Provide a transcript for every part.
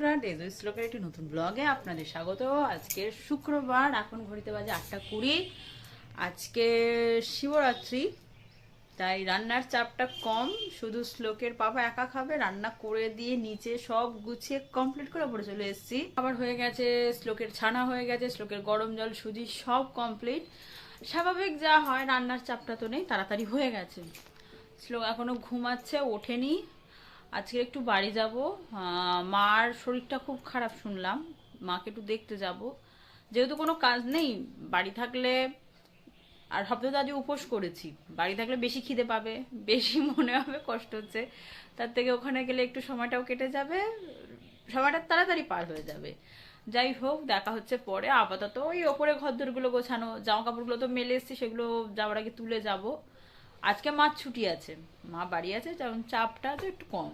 বন্ধুরা শ্লোকের একটি নতুন ব্লগে আপনাদের স্বাগত। আজকে শুক্রবার, এখন ঘড়িতে বাজে আটটা কুড়ি। আজকে শিবরাত্রি, তাই রান্নার চাপটা কম। শুধু শ্লোকের পাপা একা খাবে, রান্না করে দিয়ে নিচে সব গুছিয়ে কমপ্লিট করে পরে চলে এসেছি। আবার হয়ে গেছে, শ্লোকের ছানা হয়ে গেছে, শ্লোকের গরম জল, সুজি সব কমপ্লিট স্বাভাবিক যা হয়, রান্নার চাপটা তো নেই, তাড়াতাড়ি হয়ে গেছে। শ্লোক এখনও ঘুমাচ্ছে, ওঠেনি। আজকে একটু বাড়ি যাব। মার শরীরটা খুব খারাপ শুনলাম। মাকে একটু দেখতে যাব। যেহেতু কোনো কাজ নেই, বাড়ি থাকলে আর সপ্তাহে আজকে উপোস করেছি। বাড়ি থাকলে বেশি খিদে পাবে, বেশি মনে হবে, কষ্ট হচ্ছে। তার থেকে ওখানে গেলে একটু সময়টাও কেটে যাবে, সময়টা তাড়াতাড়ি পার হয়ে যাবে। যাই হোক, দেখা হচ্ছে পরে। আপাতত ওই ওপরে ঘরদোরগুলো গোছানো জামা কাপড়গুলো তো মেলে এসছি, সেগুলো যাওয়ার আগে তুলে যাব। আজকে মাছ ছুটি আছে। মা বাড়ি আছে যেমন চাপটা তো একটু কম।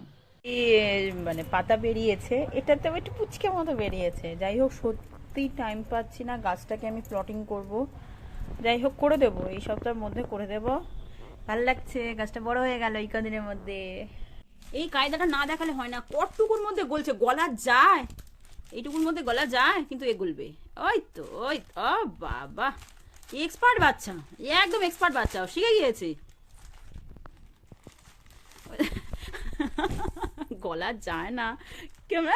মানে পাতা বেরিয়েছে এটাতেও একটু পুচকে মতো বেরিয়েছে। যাই হোক সত্যি টাইম পাচ্ছি না গাছটাকে আমি প্লটিং করব। যাই হোক করে দেবো এই সপ্তাহের মধ্যে করে দেব। ভালো লাগছে গাছটা বড় হয়ে গেল এই কদিনের মধ্যে। এই কায়দাটা না দেখালে হয় না কটটুকুর মধ্যে গলছে গলা যায়। এইটুকুর মধ্যে গলা যায় কিন্তু এ গলবে। ওই তো ওই তো বাবা। এক্সপার্ট বাচ্চা একদম এক্সপার্ট বাচ্চা শিখে গিয়েছে। গলা যায় না। কেমন!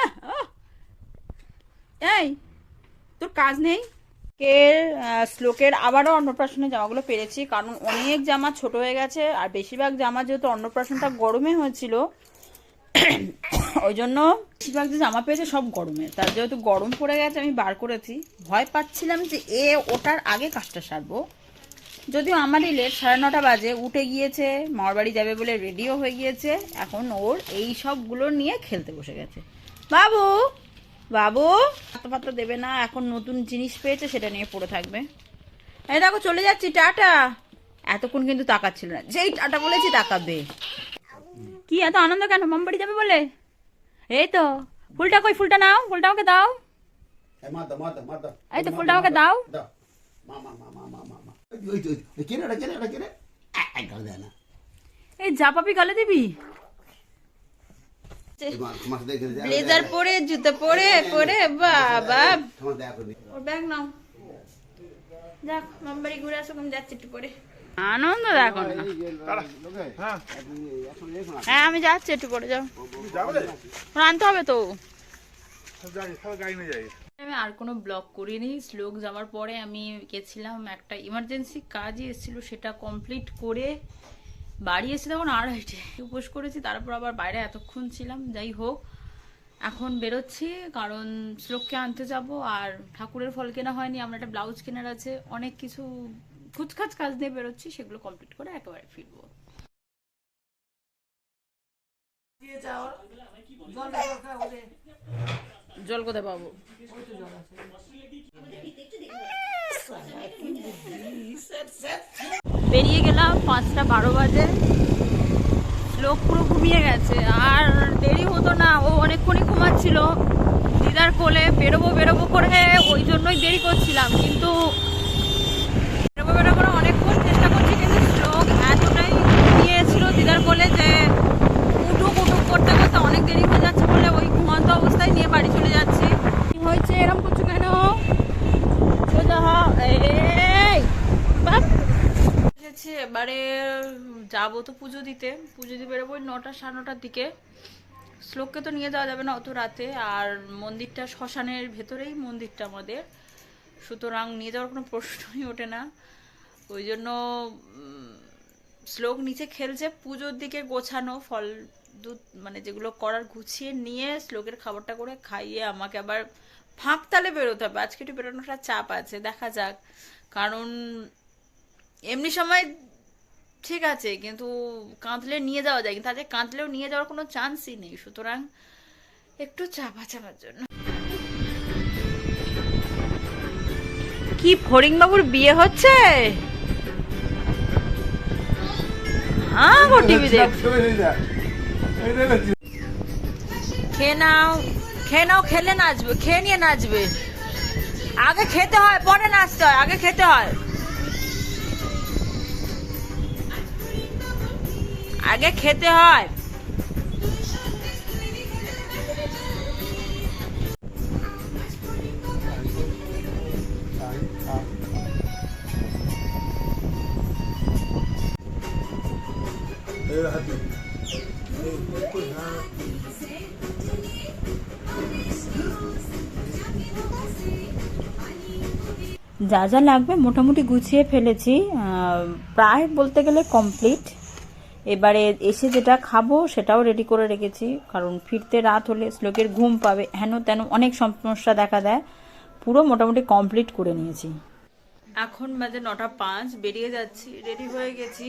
এই, তোর কাজ নেই? কে শ্লোকের আবারও অন্নপ্রাশনে জামাগুলো পেরেছি, কারণ অনেক জামা ছোট হয়ে গেছে, আর বেশিরভাগ জামা যেহেতু অন্নপ্রাশনটা গরমে হয়েছিল, ওই জন্য বেশিরভাগ যে জামা পেয়েছে সব গরমে। তার যেহেতু গরম পড়ে গেছে, আমি বার করেছি। ভয় পাচ্ছিলাম যে এ ওটার আগে কাজটা সারবো। যদিও আমারই লেট সাড়ে নটা বাজে উঠে গিয়েছে মামার বাড়ি যাবে বলে রেডিও হয়ে গিয়েছে এখন ওর এই সবগুলো নিয়ে খেলতে বসে গেছে। বাবু বাবু পাত্তা পাত্তা দেবে না এখন নতুন জিনিস পেয়েছে সেটা নিয়ে পড়ে থাকবে। এই দেখো চলে যাচ্ছি টাটা। এতক্ষণ কিন্তু তাকাচ্ছিল না। যেই টাটা বলেছি তাকাবে। কি এত আনন্দ কেন? মাম বাড়ি যাবে বলে? এই তো ফুলটা কই? ফুলটা নাও ফুলটা আমাকে দাও। এই তো ফুলটা আমাকে দাও। দাও। মা, মা, মা, মা, মা, মা, মা। ওই, ওই, ওটা, ওটা, গাল দেয় না। এই গালে দিবি। ব্লেজার পরে জুতো পরে পরে বাবা। তোমার ওর ব্যাগ নাও। যাক মামবাড়ি ঘুরে আসো আমি যাচ্ছি একটু পরে। আনন্দ দেখো না। হ্যাঁ আমি যাচ্ছি একটু পরে যাও। আনতে হবে তো। আমি আর কোনো ব্লগ করিনি। শ্লোক যাওয়ার পরে আমি গেছিলাম একটা ইমার্জেন্সি কাজই এসেছিল, সেটা কমপ্লিট করে বাড়ি এসে তখন আড়াইটে উপোস করেছি, তারপর আবার বাইরে এতক্ষণ ছিলাম, যাই হোক। এখন বেরোচ্ছি, কারণ শ্লোককে আনতে যাব, আর ঠাকুরের ফল কেনা হয়নি, আমার একটা ব্লাউজ কেনার আছে, অনেক কিছু খুচখাচ কাজ নিয়ে বেরোচ্ছি, সেগুলো কমপ্লিট করে একেবারে ফিরবো। জল কোথায় পাবো? বেরিয়ে গেলাম পাঁচটা বারো বাজে। লোক পুরো ঘুমিয়ে গেছে। আর দেরি হতো না, ও অনেকক্ষণই ঘুমাচ্ছিল। দিদার কোলে বেরোবো বেরোবো করে ওই জন্যই দেরি করছিলাম। কিন্তু বেরোবো বেরোবো করে অনেকক্ষণ চেষ্টা করছি কিন্তু লোক এতটাই ঘুমিয়েছিল দিদার কোলে যে উঠুক উঠুক করতে করতে অনেক দেরি হয়ে যাচ্ছে বলে ওই ঘুমান্ত অবস্থায় নিয়ে বাড়ি চলে যাচ্ছি কি হয়েছে এরকম করছ কেন সোজা হ এই বাপ এসেছি এবারে যাব তো পুজো দিতে। পুজো দিয়ে বেরোবো নটা সাড়ে নটার দিকে। শ্লোককে তো নিয়ে যাওয়া যাবে না অত রাতে। আর মন্দিরটা শ্মশানের ভেতরেই মন্দিরটা আমাদের। সুতরাং নিয়ে যাওয়ার কোনো প্রশ্নই ওঠে না। ওই জন্য শ্লোক নিচে খেলছে। পুজোর দিকে গোছানো ফল দুধ মানে যেগুলো করার গুছিয়ে নিয়ে শ্লোকের খাবারটা করে খাইয়ে আমাকে আবার ফাঁক তালে বেরোতে হবে। আজকে একটু বেরোনোটা চাপ আছে। দেখা যাক। কারণ, এমনি সময় ঠিক আছে, কিন্তু কাঁদলে নিয়ে যাওয়া যায়, কিন্তু আজকে কাঁদলেও নিয়ে যাওয়ার কোনো চান্সই নেই, সুতরাং একটু চাপা চাপার জন্য। কি ফরিং বাবুর বিয়ে হচ্ছে? হ্যাঁ গো টিভি খেয়ে নাও খেয়ে নাও, খেলে নাচবে, খেয়ে নিয়ে নাচবে। আগে খেতে হয়, পরে নাচতে হয়, আগে খেতে হয়। আগে খেতে হয়। যা যা লাগবে মোটামুটি গুছিয়ে ফেলেছি প্রায় বলতে গেলে কমপ্লিট এবারে এসে যেটা খাব সেটাও রেডি করে রেখেছি কারণ ফিরতে রাত হলে শ্লোকের ঘুম পাবে। হেন তেন অনেক সমস্যা দেখা দেয়। পুরো মোটামুটি কমপ্লিট করে নিয়েছি। এখন বাজে নটা পাঁচ বেরিয়ে যাচ্ছি রেডি হয়ে গেছি।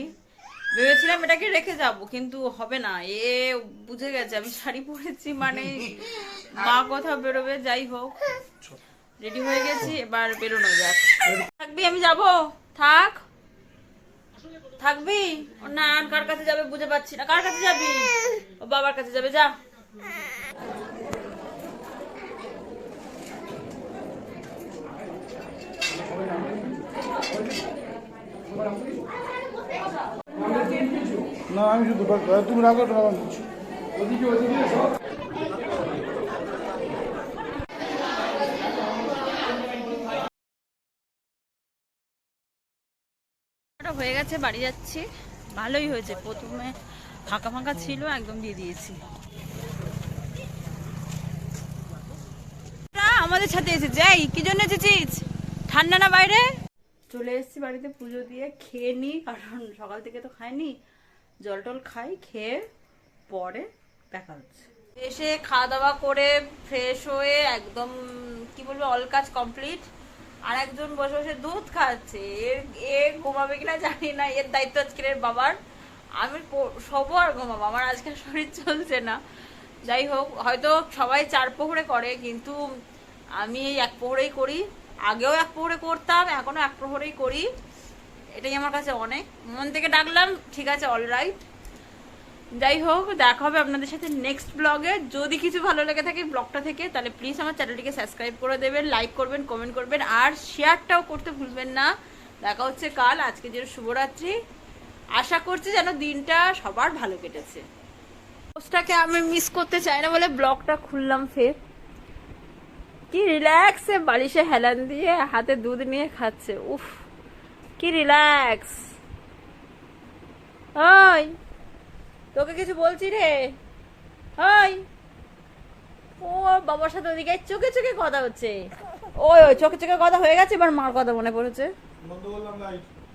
ভেবেছিলাম এটাকে রেখে যাব কিন্তু হবে না। এ বুঝে গেছে আমি শাড়ি পরেছি মানে মা কোথাও বেরোবে যাই হোক। রেডি হয়ে গেছি এবার বেরোনো যাক। থাকবি আমি যাব? থাক। থাকবি? না কার কাছে যাবে বুঝে পাচ্ছি না। কার কাছে যাবি? ও বাবার কাছে যাবে, যা। না, আমি শুধু তুমি রাখো তোমার হয়ে গেছে বাড়ি যাচ্ছি। ভালোই হয়েছে। প্রথমে ফাঁকা ফাঁকা ছিল একদম দিয়ে দিয়েছি। আমাদের সাথে এসেছে। এই কি জন্য এসেছিস? ঠান্ডা না বাইরে? চলে এসেছি বাড়িতে পুজো দিয়ে। খেয়ে নি কারণ সকাল থেকে তো খাইনি। জল টল খাই খেয়ে পরে দেখা হচ্ছে। এসে খাওয়া দাওয়া করে ফ্রেশ হয়ে একদম কি বলব অল কাজ কমপ্লিট আর একজন বসে বসে দুধ খাচ্ছে। এর, এ ঘুমাবে কিনা জানি না, এর দায়িত্ব আজকের এর বাবার। আমি শোবো আর ঘুমাবো, আমার আজকে শরীর চলছে না। যাই হোক, হয়তো সবাই চার পোহরে করে, কিন্তু আমি এই এক পোহরেই করি। আগেও এক পোহরে করতাম, এখনও এক পোহরেই করি। এটাই আমার কাছে অনেক। মন থেকে ডাকলাম, ঠিক আছে অল রাইট যাই হোক, দেখা হবে আপনাদের সাথে নেক্সট ব্লগে যদি কিছু ভালো লেগে থাকে ব্লগটা থেকে, তাহলে প্লিজ আমার চ্যানেলটিকে সাবস্ক্রাইব করে দেবেন লাইক করবেন কমেন্ট করবেন, আর শেয়ারটাও করতে ভুলবেন না। দেখা হচ্ছে কাল, আজকে যে শুভরাত্রি। আশা করছি যেন দিনটা সবার ভালো কেটেছে। পোস্টটাকে আমি মিস করতে চাই না বলে ব্লগটা খুললাম ফের। কি রিল্যাক্সে বালিশে হেলান দিয়ে হাতে দুধ নিয়ে খাচ্ছে, উফ, কি রিল্যাক্স ওই তোকে কিছু বলছি রে? হাই ও বাবার সাথে ওদিকে চোখে চোখে কথা হচ্ছে। ওই ওই, চোখে চোখে কথা হয়ে গেছে, এবার মার কথা মনে পড়েছে। লাইট